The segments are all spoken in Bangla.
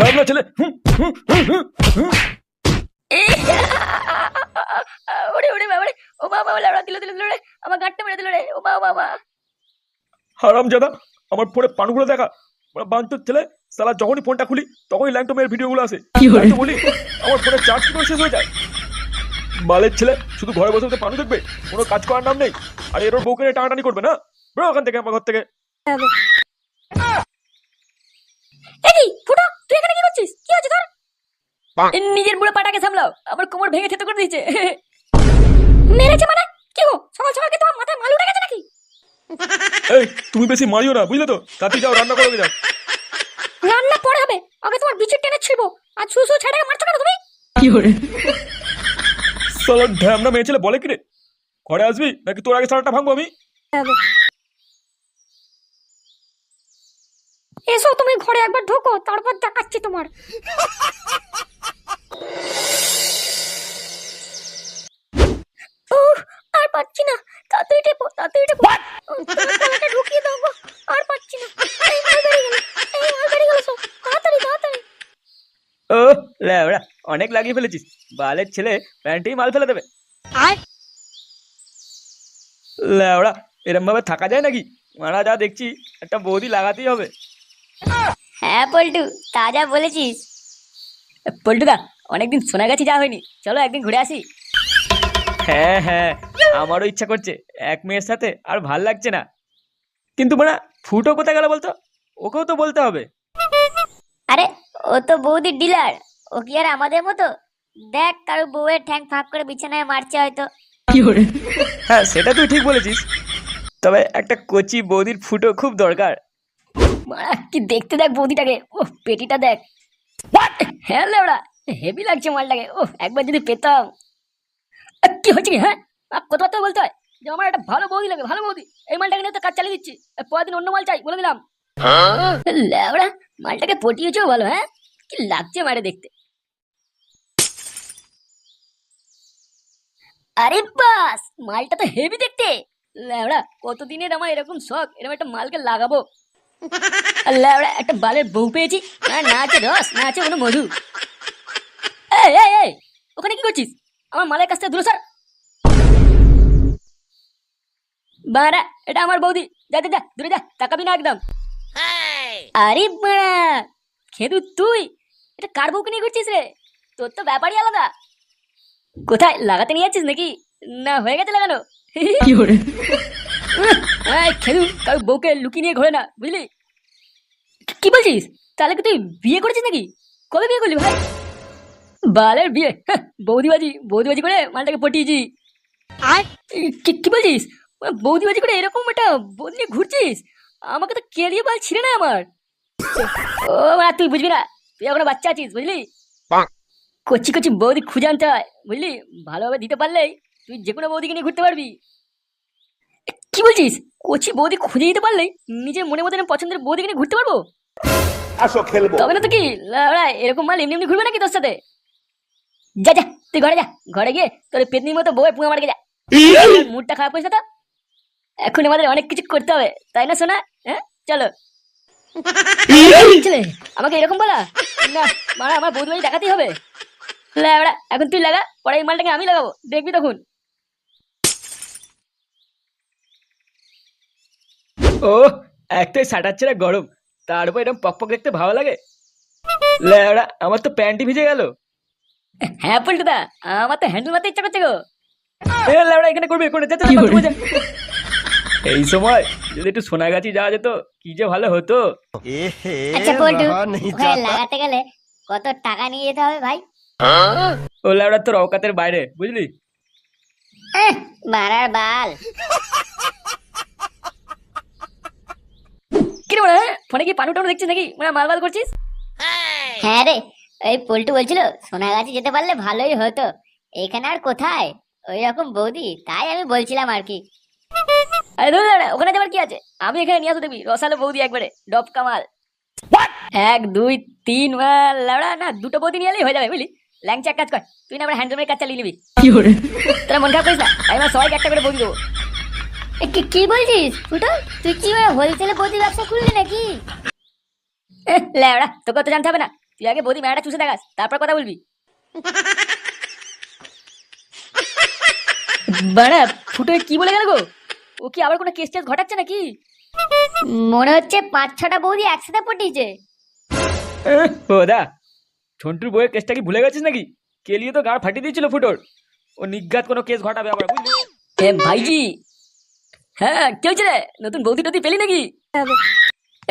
ঢাবলা ছেলে হুম, হুম, হুম, হুম, হুম। ওরে ওরে বাবা ও বাবা লাউড়া দিল দিল দিল রে আমার গাঁটটা মেরে দিল রে ও বাবা বাবা। হারাম জাদা আমার ফোনে পানগুলো দেখা। ওরা ছেলে সালা যখনই ফোনটা খুলি তখনই ল্যাংটো মেয়ের ভিডিওগুলো আসে। বলি আমার ফোনে চার্জ কি শেষ হয়ে যায়? বালের ছেলে শুধু ঘরে বসে বসে পানু দেখবে কোনো কাজ করার নাম নেই। আর এর বউকে নিয়ে টানাটানি করবে না? বেরো ওখান থেকে আমার ঘর থেকে। এই ফুটো? তুই এখানে কি করছিস? কি হচ্ছে তোর? নিজের বুড়ো পাটাকে সামলাও। আমার কোমর ভেঙে থেতো করে দিয়েছে। মেরেছে মানে? কি গো? সকাল সকাল কি তোমার মাথায় মাল উঠে গেছে নাকি? এই তুমি বেশি মারিও না বুঝলে তো? তাতে যাও রান্না করে যাও। রান্না পরে হবে। আগে তোমার বিচুর টেনে ছিড়বো আর ছু ছু ছেড়ে মারছো কেন তুমি? সালা ঢ্যামনা মেয়ে ছেলে বলে কি রে ঘরে আসবি? নাকি তোর আগে সারাটা ভাঙবো আমি? এসো তুমি ঘরে একবার ঢোকো তারপর দেখাচ্ছি তোমার। আর পাচ্ছি না। তাড়াতাড়ি টেপো তাড়াতাড়ি টেপো। ঢুকিয়ে দাও আর পাচ্ছি না। ও ল্যাবড়া অনেক লাগিয়ে ফেলেছিস। বালের ছেলে প্যান্টেই মাল ফেলে দেবে। আর ল্যাবড়া এরম ভাবে থাকা যায় নাকি? মারা যা দেখছি একটা বৌদি লাগাতেই হবে। হ্যাঁ পল্টু তাজা বলেছিস। পল্টুদা অনেকদিন শোনা গেছে যা হয়নি। চলো একদিন ঘুরে আসি। হ্যাঁ হ্যাঁ আমারও ইচ্ছা করছে এক মেয়ের সাথে আর ভালো লাগছে না। কিন্তু মানে ফুটো কোথায় গেল বলতো? ওকেও তো বলতে হবে। আরে ও তো বৌদির ডিলার ও কি আর আমাদের মতো? দেখ কারও বউয়ের ঠ্যাং ফাঁক করে বিছানায় মারছে হয়তো। হ্যাঁ সেটা তুই ঠিক বলেছিস। তবে একটা কচি বৌদির ফুটো খুব দরকার। কি দেখতে দেখ বৌদিটাকে। ও পেটিটা দেখ। হ্যাঁ হেভি লাগছে মালটাকে। ও একবার যদি পেতাম। কি হচ্ছে হ্যাঁ? আ, কথাবার্তা বলতে হয়? যে আমার একটা ভালো বৌদি লাগে ভালো বৌদি। এই মালটাকে নিয়ে তো কাজ চালিয়ে দিচ্ছি। অন্য মাল চাই বলে দিলাম। মালটাকে পটিয়েছেও ভালো হ্যাঁ? কি লাগছে মারে দেখতে। আরে বাস মালটা তো হেভি দেখতে। লেওড়া কতদিনের আমার এরকম শখ? এরকম একটা মালকে লাগাবো। আল্লাহ একটা বালের বউ পেয়েছি। আর রস কোনো মধু। এই এই ওখানে কি করছিস? আমার মালের কাছ থেকে দূরে এটা আমার বৌদি। যা যা যা, দূরে যা, তাকাবি না একদম। আরে বাড়া খেদু তুই। এটা কার বউকে নিয়ে করছিস রে? তোর তো ব্যাপারই আলাদা। কোথায়, লাগাতে নিয়ে যাচ্ছিস নাকি? না, হয়ে গেছে লাগানো। খেদু কারও বউকে লুকিয়ে নিয়ে ঘোরে না বুঝলি? কি বলছিস? তাহলে কি তুই বিয়ে করেছিস নাকি? কবে বিয়ে করলি ভাই? বালের বিয়ে হ্যাঁ, বৌদিবাজি বৌদিবাজি করে মালটাকে পটিয়েছি। আর কি বলছিস? বৌদিবাজি করে এরকম একটা বৌদি নিয়ে ঘুরছিস? আমাকে তো কেড়িয়ে বাল ছিঁড়ে না আমার। ও মা তুই বুঝবি না তুই এখনও বাচ্চা আছিস বুঝলি? কচি কচি বৌদি খুঁজে আনতে হয় বুঝলি? ভালোভাবে দিতে পারলেই তুই যে কোনো বৌদিকে নিয়ে ঘুরতে পারবি। কি বলছিস? কচি বৌদি খুঁজে দিতে পারলে নিজের মনে মতো পছন্দের বৌদি নিয়ে ঘুরতে পারব? আসো খেলব। তবে না তো কি লাউড়া, এরকম মাল এমনি এমনি ঘুরবে নাকি তোর সাথে? যা যা তুই ঘরে যা ঘরে গিয়ে তোর পেতনির মতো বউয়ে পুঙা মারকে যা। মুডটা খারাপ হয়েছে তো? এখন আমাদের অনেক কিছু করতে হবে তাই না শোনা হ্যাঁ? চলো। ছেলে আমাকে এরকম বলা? না মারা আমার বৌদি দেখাতেই হবে। এখন তুই লাগা পরে এই মালটাকে আমি লাগাবো দেখবি তখন। ও একটাই শাটার ছেড়ে গরম। তার উপর এরকম পক পক দেখতে ভালো লাগে। ল্যাবড়া আমার তো প্যান্টই ভিজে গেল। হ্যাঁ পল্টুদা আমার তো হ্যান্ডেল মারতে ইচ্ছা করছে গো। এ ল্যাবড়া এখানে করবে করে যা, যা, যা, বাথরুমে যা। এই সময় যদি একটু সোনাগাছি যাওয়া যেত কি যে ভালো হতো। আচ্ছা পল্টু ওখানে লাগাতে গেলে কত টাকা নিয়ে যেতে হবে ভাই? ও ল্যাবড়া তোর অকাতের বাইরে বুঝলি? মারার বাল কি রে মানে ফোনে কি পানু টানু দেখছিস নাকি? মানে মাল মাল করছিস? হ্যাঁ রে ওই পল্টু বলছিল সোনাগাছি যেতে পারলে ভালোই হতো। এখানে আর কোথায়? ওই রকম বৌদি তাই আমি বলছিলাম আর কি। আরে ধরো না ওখানে যাবার কি আছে? আমি এখানে নিয়ে আসো দেখবি রসালো বৌদি একবারে ডব কামাল। এক দুই তিন মাল লাউড়া না দুটো বৌদি নিয়ে এলেই হয়ে যাবে বুঝলি? ল্যাংচা এক কাজ কর তুই না আমার হ্যান্ডলুমের কাজ চালিয়ে নিবি। তোরা মন খারাপ করিস না আমি আমার সবাইকে একটা করে বৌদি দেবো। কি- কি বলছিস? ফুটো তুই কি হোলসেলে বৌদি ব্যবসা খুললি নাকি? ল্যাওড়া তোকে তো জানতে হবে না। তুই আগে বৌদি মেলাটা চুষে দেখাস তারপর কথা বলবি। বাড়া ফুটো কি বলে গেল গো? ও কি আবার কোনো কেস টেস ঘটাচ্ছে নাকি? মনে হচ্ছে পাঁচ ছটা বৌদি একসাথে পটিয়েছে। ও দা ঝন্টুর বইয়ের কেসটা কি ভুলে গেছিস নাকি? কেলিয়ে তো গাড় ফাটিয়ে দিয়েছিল ফুটোর। ও নিজ্ঞাত কোনো কেস ঘটাবে আবার বুঝলি? ভাইজি হ্যাঁ কি হয়েছে রে? নতুন বৌদি টদি পেলি নাকি?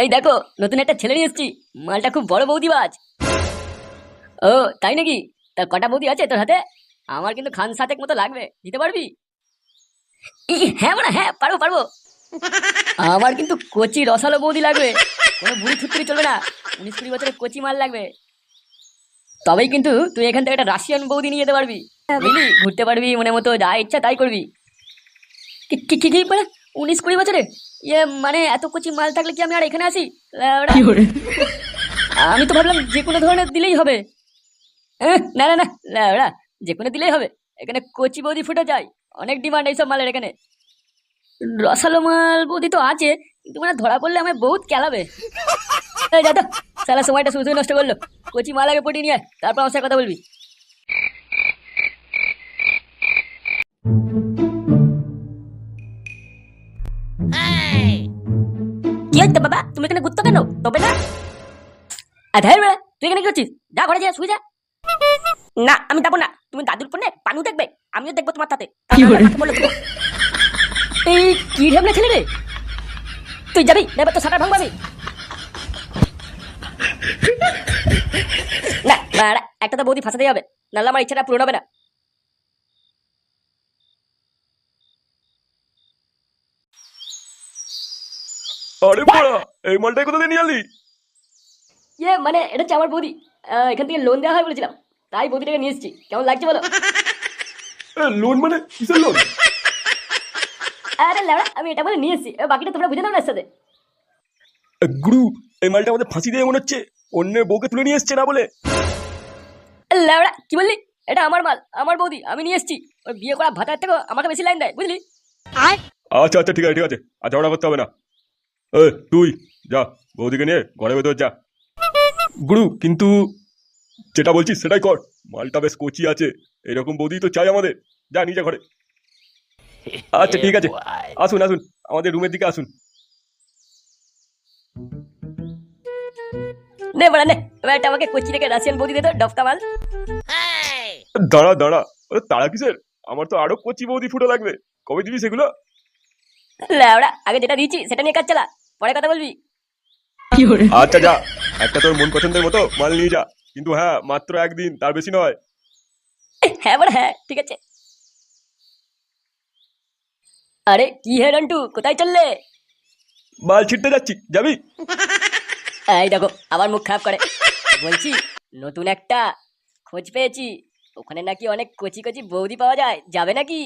এই দেখো, নতুন একটা ছেলে নিয়ে এসছি। মালটা খুব বড় বৌদি বাজ ও, তাই নাকি? তা কটা বৌদি আছে তোর হাতে? আমার কিন্তু খান সাতেক মতো লাগবে। দিতে পারবি? হ্যাঁ মানে হ্যাঁ পারব পারব। আমার কিন্তু কচি রসালো বৌদি লাগবে। কোনো বুড়ি থুত্তুরি চলবে না। উনিশ কুড়ি বছরের কচি মাল লাগবে। তবেই কিন্তু তুই এখান থেকে একটা রাশিয়ান বৌদি নিয়ে যেতে পারবি। বুঝলি? ঘুরতে পারবি মনে মতো, যা ইচ্ছা তাই করবি। কি কি কি উনিশ কুড়ি বছরে ইয়ে মানে এত কচি মাল থাকলে কি আমি আর এখানে আসি। আমি তো ভাবলাম যে কোনো ধরনের দিলেই হবে। এহ, না না না ল্যাওড়া যে কোনো দিলেই হবে। এখানে কচি বৌদি ফুটে যায়। অনেক ডিমান্ড এইসব মালের এখানে। রসালো মাল বৌদি তো আছে কিন্তু মানে ধরা পড়লে আমায় বহুত কেলাবে। এই যা তো সারা সময়টা শুধু নষ্ট করল। কচি মাল আগে পটিয়ে নিয়ে তারপর আমার সাথে কথা বলবি। কি হচ্ছে বাবা তুমি এখানে ঘুরতো কেন? তবে না। আধার বেড়া তুই এখানে কি করছিস? যা ঘরে যা শুয়ে যা। না আমি যাব না। তুমি দাদুর ফোনে পানু দেখবে আমিও দেখব তোমার সাথে। এই কি ঢেমনা ছেলে রে? তুই যাবি? এবার তো সাটা ভাঙবাবি। না বাড়া, একটা তো বৌদি ফাঁসাতেই হবে। নাহলে আমার ইচ্ছাটা পূরণ হবে না। আরে বড়া এই মালটাই কোথা দিয়ে নিয়ে আনলি ইয়ে মানে এটা হচ্ছে আমার বৌদি। আহ, এখান থেকে লোন দেওয়া হয় বলেছিলাম। তাই বৌদিটাকে নিয়ে এসেছি। কেমন লাগছে বলো? লোন মানে কিসের লোন আরে ল্যাবড়া আমি এটা বলে নিয়ে এসেছি। এবার বাকিটা তোমরা বুঝে নাও না এর সাথে। গুরু এই মালটা আমাদের ফাঁসি দিয়ে মনে হচ্ছে। অন্যের বউকে তুলে নিয়ে এসছে না বলে? ল্যাবড়া কি বললি? এটা আমার মাল আমার বৌদি আমি নিয়ে এসেছি। ওই বিয়ে করা ভাতার থেকে আমাকে বেশি লাইন দেয় বুঝলি? আচ্ছা আচ্ছা ঠিক আছে ঠিক আছে। আর ঝগড়া করতে হবে না। এ তুই যা বৌদিকে নিয়ে ঘরে ভেতর যা। গুরু কিন্তু যেটা বলছিস সেটাই কর মালটা বেশ কচি আছে এরকম বৌদি তো চাই আমাদের। যা নিজে ঘরে। আচ্ছা ঠিক আছে আসুন আসুন আমাদের রুমের দিকে আসুন। নে বড়া নে আমাকে কোচি থেকে রাশিয়ান বৌদি দে তো ডফকা মাল। দাঁড়া দাঁড়া ওরে তাড়া কিসের? আমার তো আরও কচি বৌদি ফুটো লাগবে। কবে দিবি সেগুলো? ল্যাবড়া আগে যেটা দিয়েছি সেটা নিয়ে কাজ চালা পরে কথা বলবি। আচ্ছা যা একটা তোর মন পছন্দের মতো মাল নিয়ে যা কিন্তু হ্যাঁ মাত্র একদিন তার বেশি নয়। হ্যাঁ বড়া হ্যাঁ ঠিক আছে। আরে কি হে রন্টু কোথায় চললে? মাল ছিটতে যাচ্ছি যাবি? এই দেখো আবার মুখ খারাপ করে। বলছি নতুন একটা খোঁজ পেয়েছি ওখানে নাকি অনেক কচি কচি বৌদি পাওয়া যায় যাবে নাকি?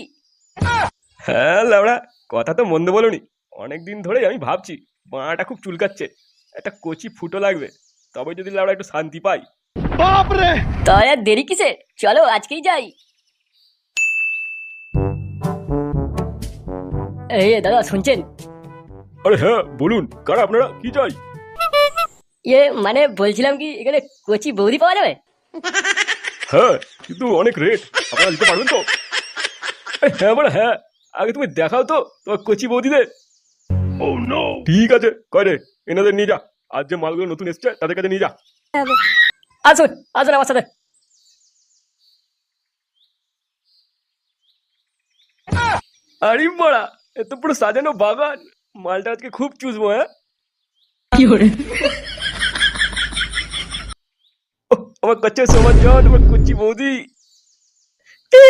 হ্যাঁ লাউড়া কথা তো মন্দ বলনি। অনেকদিন ধরেই আমি ভাবছি মাটা খুব চুলকাচ্ছে একটা কচি ফুটো লাগবে তবে যদি লাউড়া একটু শান্তি পাই। তাহলে আর দেরি কিসে চলো আজকেই যাই। এই দাদা শুনছেন? আরে হ্যাঁ বলুন কারা আপনারা? কি চাই? ইয়ে মানে বলছিলাম কি এখানে কচি বৌদি পাওয়া যাবে? হ্যাঁ কিন্তু অনেক রেট আপনারা দিতে পারবেন তো? হ্যাঁ মানে হ্যাঁ আগে তুমি দেখাও তো তোমার কচি বৌদিদের। ও নো ঠিক আছে কয় এনাদের নিয়ে যা। আজ যে মালগুলো নতুন এসছে তাদের কাছে নিয়ে যা। আসুন আসুন আমার সাথে। আরে বড়া এত পুরো সাজানো বাগান। মালটা আজকে খুব চুষবো হ্যাঁ? ওহ, আমার কাছে সমাজ জন আমার কচি বৌদি। কি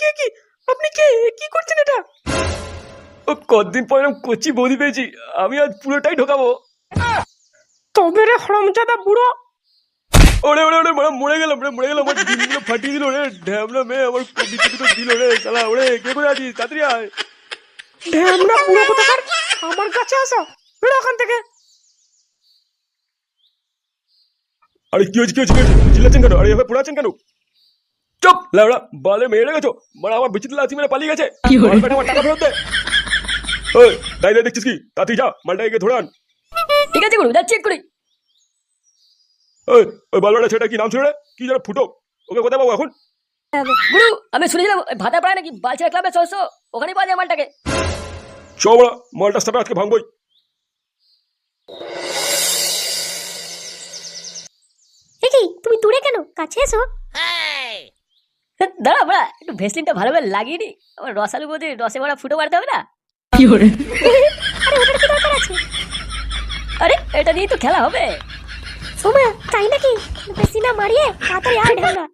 কি কি? আপনি কে? কি করছেন এটা? ও কতদিন পরে কচি বৌদি পেয়েছি আমি আজ পুরোটাই ঢোকাবো। তবে রে হরমজাদা বুড়ো। ওরে ওরে ওরে মরে গেলাম রে মরে গেলাম আমার ডিমগুলো ফাটিয়ে দিল রে ঢ্যামনা মেয়ে আমার দুটো দিল রে শালা ওরে কে করে আছিস? তাড়াতাড়ি আয়। ঢ্যামনা বুড়ো কোথাকার? আমার কাছে আসো বেরো ওখান থেকে। আরে কি হয়েছে কি হয়েছে চিল্লাচ্ছেন কেন? আরে এভাবে পড়াচ্ছেন কেন? চুপ! লাউড়া বালে মেরে গেছো। মানে আমার বিচিত্র লাচি মেরে পালিয়ে গেছে। আমার টাকা ফেরত দে। ওই দাঁড়িয়ে দেখছিস কি? তাতেই যা মালটা এগিয়ে ধরে আন। ঠিক আছে গুরু যাচ্ছি এক্ষুনি। ওই ওই বালবাটা ছেলেটা কি নাম ছিল কি যেন ফুটো। ওকে কোথায় পাবো এখন? গুরু আমি শুনেছিলাম ভাতা পাড়ায় নাকি বালছেড়া ক্লাবে ছশো ওখানেই পাওয়া যায় মালটাকে। চ বড়া মালটা সাথে আজকে ভাঙবই। তুমি দূরে কেন? কাছে এসো। দাঁড়া বড়া একটু ভেসলিনটা ভালো করে লাগিয়ে নি। আমার রসালু বোধে রসে ভরা ফুটো মারতে হবে না? আরে কি আছে? আরে এটা নিয়েই তো খেলা হবে। সোমা তাই নাকি? বেশি না মারিয়ে তাড়াতাড়ি আয় ঢাঙ্গা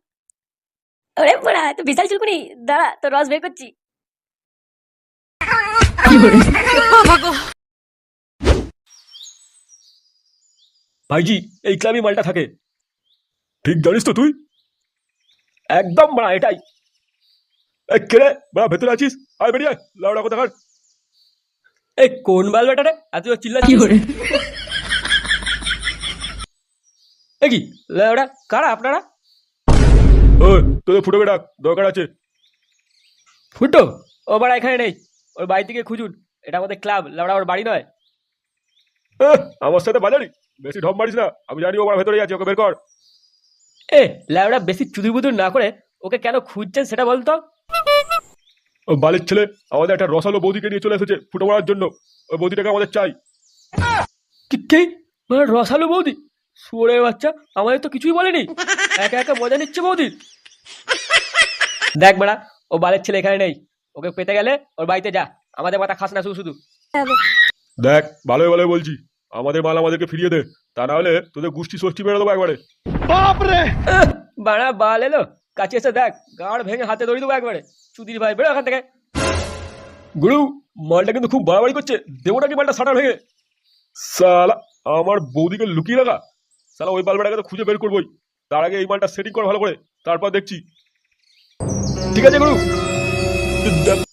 আরে বড়া তো বিশাল চুলকুনি। দাঁড়া তো রস বের করছি। ভাইজি এই ক্লাবই মালটা থাকে। ঠিক জানিস তো তুই? একদম মারা এটাই। এই কেড়ে মারা ভেতরে আছিস? আয় বেরিয়ে আয় লাউডা কথা কার এই কোন বাল বেটারে এত চিল্লাচ্ছিস? এ কি লাউডা কারা আপনারা? ও তোদের ফুটো বেটা দরকার আছে। ফুটো? ও বাড়া এখানে নেই। ওর বাড়ি থেকে খুঁজুন। এটা আমাদের ক্লাব লাউডা ওর বাড়ি নয়। আমার সাথে বাজারি। বেশি ঢপ মারিস না আমি জানি ও আমার ভেতরে আছে ওকে বের কর। এ ল্যাবড়া বেশি চুদুর বুদুর না করে ওকে কেন খুঁজছেন সেটা বলতো ও বালির ছেলে আমাদের একটা রসালো বৌদিকে নিয়ে চলে এসেছে ফুটো মারার জন্য। ওই বৌদিটাকে আমাদের চাই। কি কে? মানে রসালো বৌদি? সুরে বাচ্চা আমাদের তো কিছুই বলেনি। একা একা মজা নিচ্ছে বৌদি। দেখ বেড়া ও বালের ছেলে এখানে নেই। ওকে পেতে গেলে ওর বাড়িতে যা। আমাদের মাথা খাস না শুধু শুধু। দেখ ভালোই ভালোই বলছি। আমাদের মাল আমাদেরকে ফিরিয়ে দে। তা না হলে তোদের গোষ্ঠী ষষ্ঠী বেরো দেবো একবারে। বাড়া বাল এলো কাছে এসে দেখ গাড় ভেঙে হাতে ধরে দেবো একবারে চুদির ভাই বেরো এখান থেকে গুরু মালটা কিন্তু খুব বাড়াবাড়ি করছে দেবো নাকি মালটা সাটার ভেঙে সালা আমার বৌদিকে লুকিয়ে রাখা সালা ওই বালবাটাকে তো খুঁজে বের করবোই তার আগে এই মালটা সেটিং কর ভালো করে তারপর দেখছি ঠিক আছে গুরু দেখ-